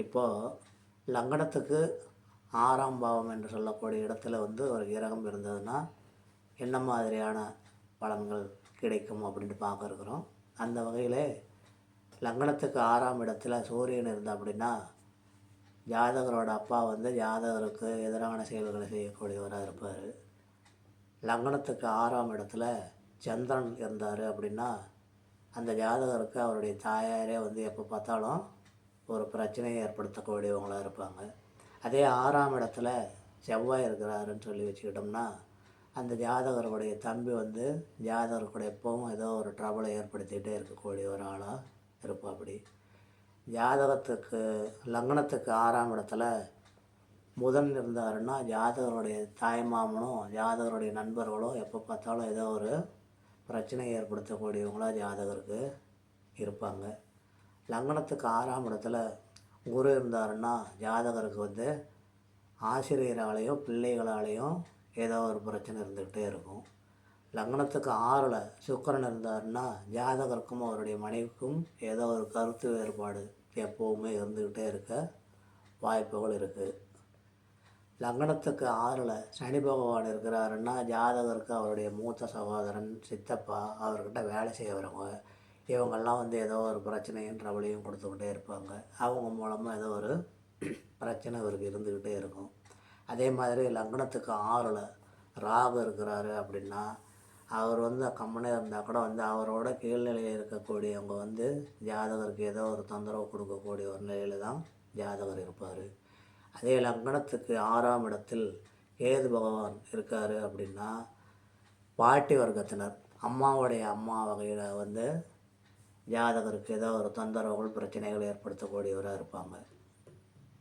இப்போது லக்னத்துக்கு ஆறாம் பாவம் என்று சொல்லக்கூடிய இடத்துல வந்து ஒரு கிரகம் இருந்ததுன்னா என்ன மாதிரியான பலன்கள் கிடைக்கும் அப்படின்ட்டு பார்க்க இருக்கிறோம். அந்த வகையில் லங்கனத்துக்கு ஆறாம் இடத்துல சூரியன் இருந்தால் அப்படின்னா ஜாதகரோட அப்பா வந்து ஜாதகருக்கு எதிரான செயல்களை செய்யக்கூடியவராக இருப்பார். லங்கனத்துக்கு ஆறாம் இடத்துல சந்திரன் இருந்தார் அப்படின்னா அந்த ஜாதகருக்கு அவருடைய தாயாரே வந்து எப்போ பார்த்தாலும் ஒரு பிரச்சனையை ஏற்படுத்தக்கூடியவங்களாக இருப்பாங்க. அதே ஆறாம் இடத்துல செவ்வாய் இருக்கிறாருன்னு சொல்லி வச்சுக்கிட்டோம்னா அந்த ஜாதகருடைய தம்பி வந்து ஜாதகருக்கு எப்பவும் ஏதோ ஒரு ட்ரபிளை ஏற்படுத்திகிட்டே இருக்கக்கூடிய ஒரு ஆளாக இருப்போம் அப்படி ஜாதகத்துக்கு லக்னத்துக்கு ஆறாம் இடத்துல புதன் இருந்தாருன்னா ஜாதகருடைய தாய்மாமனும் ஜாதகருடைய நண்பர்களும் எப்போ பார்த்தாலும் ஏதோ ஒரு பிரச்சனையை ஏற்படுத்தக்கூடியவங்களாக ஜாதகருக்கு இருப்பாங்க. லக்னத்துக்கு ஆறாம் இடத்துல குரு இருந்தாருன்னா ஜாதகருக்கு வந்து ஆசிரியராலேயும் பிள்ளைகளாலேயும் ஏதோ ஒரு பிரச்சனை இருந்துக்கிட்டே இருக்கும். லக்னத்துக்கு ஆறில் சுக்கரன் இருந்தாருன்னா ஜாதகருக்கும் அவருடைய மனைவிக்கும் ஏதோ ஒரு கருத்து வேறுபாடு எப்போவுமே இருந்துக்கிட்டே இருக்க வாய்ப்புகள் இருக்குது லக்னத்துக்கு ஆறில் சனி பகவான் இருக்கிறாருன்னா ஜாதகருக்கு அவருடைய மூத்த சகோதரன் சித்தப்பா அவர்கிட்ட வேலை செய்கிறவங்க இவங்கெல்லாம் வந்து ஏதோ ஒரு பிரச்சனையும் ட்ரபிளையும் கொடுத்துக்கிட்டே இருப்பாங்க. அவங்க மூலமாக ஏதோ ஒரு பிரச்சனை இவருக்கு இருந்துக்கிட்டே இருக்கும். அதே மாதிரி லக்னத்துக்கு ஆறில் ராகு இருக்கிறாரு அப்படின்னா அவர் வந்து கம்மனே இருந்தால் கூட வந்து அவரோட கீழ்நிலையில் இருக்கக்கூடியவங்க வந்து ஜாதகருக்கு ஏதோ ஒரு தொந்தரவு கொடுக்கக்கூடிய ஒரு நிலையில் தான் ஜாதகர் இருப்பார். அதே லக்னத்துக்கு ஆறாம் இடத்தில் கேது பகவான் இருக்கார் அப்படின்னா பாட்டி வர்க்கத்தினர் அம்மாவுடைய அம்மா வகையில் வந்து ஜாதகருக்கு ஏதோ ஒரு தொந்தரவுகள் பிரச்சனைகள் ஏற்படுத்தக்கூடியவராக இருப்பாங்க.